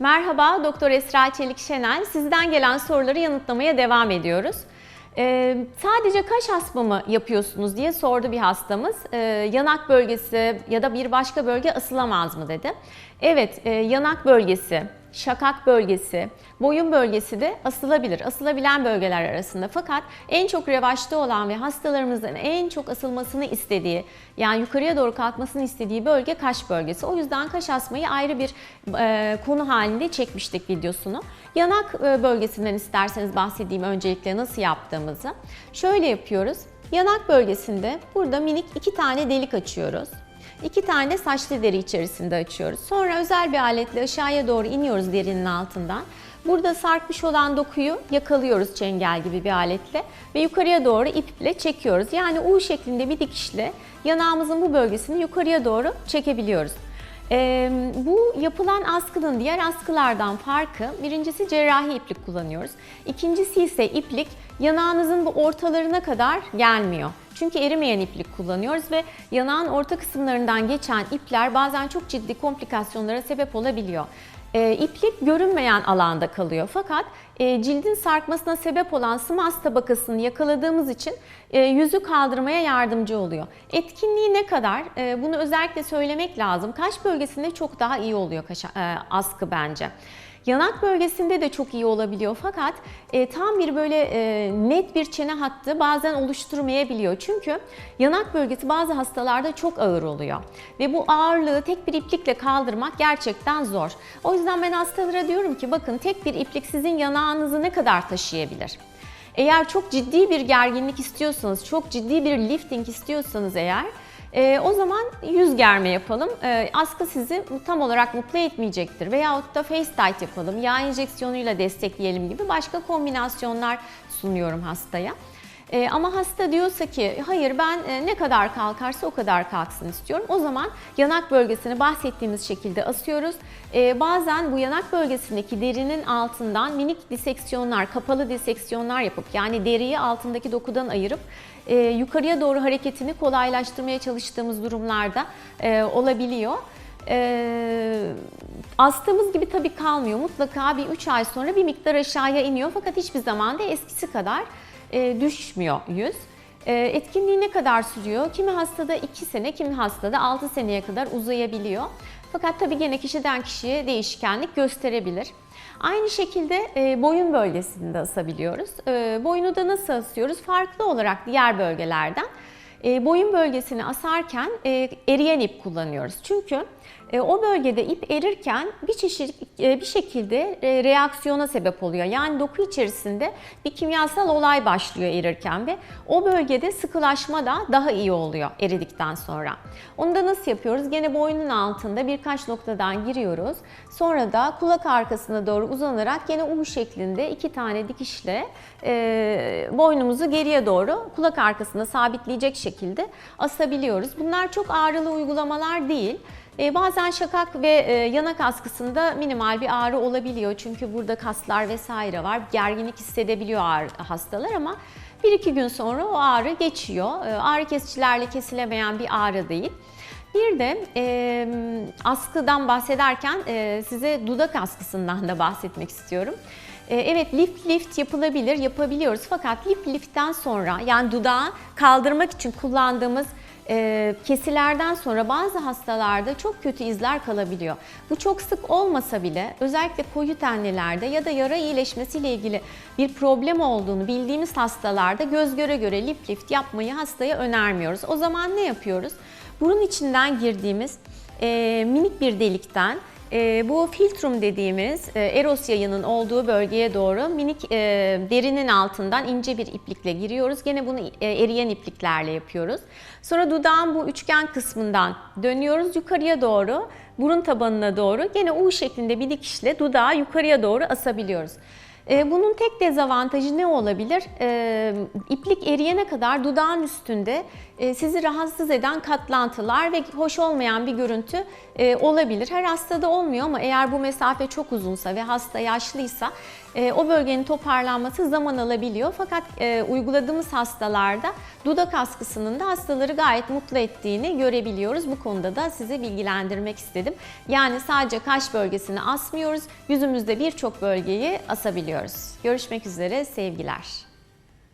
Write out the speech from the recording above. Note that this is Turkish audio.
Merhaba, Doktor Esra Çelik Şenel. Sizden gelen soruları yanıtlamaya devam ediyoruz. Ee, sadece kaş asma mı yapıyorsunuz diye sordu bir hastamız. Ee, yanak bölgesi ya da bir başka bölge asılamaz mı dedi. Evet, e, yanak bölgesi, şakak bölgesi, boyun bölgesi de asılabilir. Asılabilen bölgeler arasında. Fakat en çok revaçta olan ve hastalarımızın en çok asılmasını istediği, yani yukarıya doğru kalkmasını istediği bölge kaş bölgesi. O yüzden kaş asmayı ayrı bir e, konu halinde çekmiştik videosunu. Yanak e, bölgesinden isterseniz bahsedeyim öncelikle nasıl yaptığımızı. Şöyle yapıyoruz. Yanak bölgesinde burada minik iki tane delik açıyoruz. İki tane saçlı deri içerisinde açıyoruz. Sonra özel bir aletle aşağıya doğru iniyoruz derinin altından. Burada sarkmış olan dokuyu yakalıyoruz çengel gibi bir aletle ve yukarıya doğru iple çekiyoruz. Yani U şeklinde bir dikişle yanağımızın bu bölgesini yukarıya doğru çekebiliyoruz. Ee, bu yapılan askının diğer askılardan farkı birincisi cerrahi iplik kullanıyoruz. İkincisi ise iplik yanağınızın bu ortalarına kadar gelmiyor. Çünkü erimeyen iplik kullanıyoruz ve yanağın orta kısımlarından geçen ipler bazen çok ciddi komplikasyonlara sebep olabiliyor. E, iplik görünmeyen alanda kalıyor. Fakat e, cildin sarkmasına sebep olan sımas tabakasını yakaladığımız için e, yüzü kaldırmaya yardımcı oluyor. Etkinliği ne kadar? E, bunu özellikle söylemek lazım. Kaş bölgesinde çok daha iyi oluyor kaş, e, askı bence. Yanak bölgesinde de çok iyi olabiliyor fakat e, tam bir böyle e, net bir çene hattı bazen oluşturmayabiliyor. Çünkü yanak bölgesi bazı hastalarda çok ağır oluyor. Ve bu ağırlığı tek bir iplikle kaldırmak gerçekten zor. O yüzden ben hastalara diyorum ki bakın tek bir iplik sizin yanağınızı ne kadar taşıyabilir? Eğer çok ciddi bir gerginlik istiyorsanız, çok ciddi bir lifting istiyorsanız eğer e, o zaman yüz germe yapalım. E, askı sizi tam olarak mutlu etmeyecektir. Veyahut da face tight yapalım, yağ enjeksiyonuyla destekleyelim gibi başka kombinasyonlar sunuyorum hastaya. E, ama hasta diyorsa ki hayır ben e, ne kadar kalkarsa o kadar kalksın istiyorum. O zaman yanak bölgesini bahsettiğimiz şekilde asıyoruz. E, bazen bu yanak bölgesindeki derinin altından minik diseksiyonlar, kapalı diseksiyonlar yapıp yani deriyi altındaki dokudan ayırıp e, yukarıya doğru hareketini kolaylaştırmaya çalıştığımız durumlarda e, olabiliyor. E, astığımız gibi tabii kalmıyor. Mutlaka bir 3 ay sonra bir miktar aşağıya iniyor fakat hiçbir zaman da eskisi kadar e, düşmüyor yüz. E, etkinliği ne kadar sürüyor? Kimi hastada 2 sene, kimi hastada 6 seneye kadar uzayabiliyor. Fakat tabii gene kişiden kişiye değişkenlik gösterebilir. Aynı şekilde e, boyun bölgesinde asabiliyoruz. E, boyunu da nasıl asıyoruz? Farklı olarak diğer bölgelerden. Boyun bölgesini asarken eriyen ip kullanıyoruz. Çünkü e, o bölgede ip erirken bir çeşit e, bir şekilde e, reaksiyona sebep oluyor. Yani doku içerisinde bir kimyasal olay başlıyor erirken ve o bölgede sıkılaşma da daha iyi oluyor eridikten sonra. Onu da nasıl yapıyoruz? Gene boynun altında birkaç noktadan giriyoruz. Sonra da kulak arkasına doğru uzanarak gene U şeklinde iki tane dikişle boynumuzu geriye doğru kulak arkasına sabitleyecek şekilde asabiliyoruz. Bunlar çok ağrılı uygulamalar değil. E, bazen şakak ve e, yanak minimal bir ağrı olabiliyor. Çünkü burada kaslar vesaire var. Gerginlik hissedebiliyor hastalar ama bir iki gün sonra o ağrı geçiyor. E, ağrı kesicilerle kesilemeyen bir ağrı değil. Bir de e, askıdan bahsederken e, size dudak askısından da bahsetmek istiyorum. E, evet lip lift yapılabilir, yapabiliyoruz. Fakat lip liftten sonra yani dudağı kaldırmak için kullandığımız e, kesilerden sonra bazı hastalarda çok kötü izler kalabiliyor. Bu çok sık olmasa bile özellikle koyu tenlilerde ya da yara iyileşmesiyle ilgili bir problem olduğunu bildiğimiz hastalarda göz göre göre lip lift yapmayı hastaya önermiyoruz. O zaman ne yapıyoruz? Burun içinden girdiğimiz e, minik bir delikten e, bu filtrum dediğimiz e, eros yayının olduğu bölgeye doğru minik e, derinin altından ince bir iplikle giriyoruz. Gene bunu e, eriyen ipliklerle yapıyoruz. Sonra dudağın bu üçgen kısmından dönüyoruz yukarıya doğru, burun tabanına doğru. Gene U şeklinde bir dikişle dudağı yukarıya doğru asabiliyoruz. E, bunun tek dezavantajı ne olabilir? E, iplik eriyene kadar dudağın üstünde e, sizi rahatsız eden katlantılar ve hoş olmayan bir görüntü olabilir. Her hastada olmuyor ama eğer bu mesafe çok uzunsa ve hasta yaşlıysa o bölgenin toparlanması zaman alabiliyor. Fakat uyguladığımız hastalarda dudak askısının da hastaları gayet mutlu ettiğini görebiliyoruz. Bu konuda da sizi bilgilendirmek istedim. Yani sadece kaş bölgesini asmıyoruz, yüzümüzde birçok bölgeyi asabiliyoruz. Görüşmek üzere, sevgiler.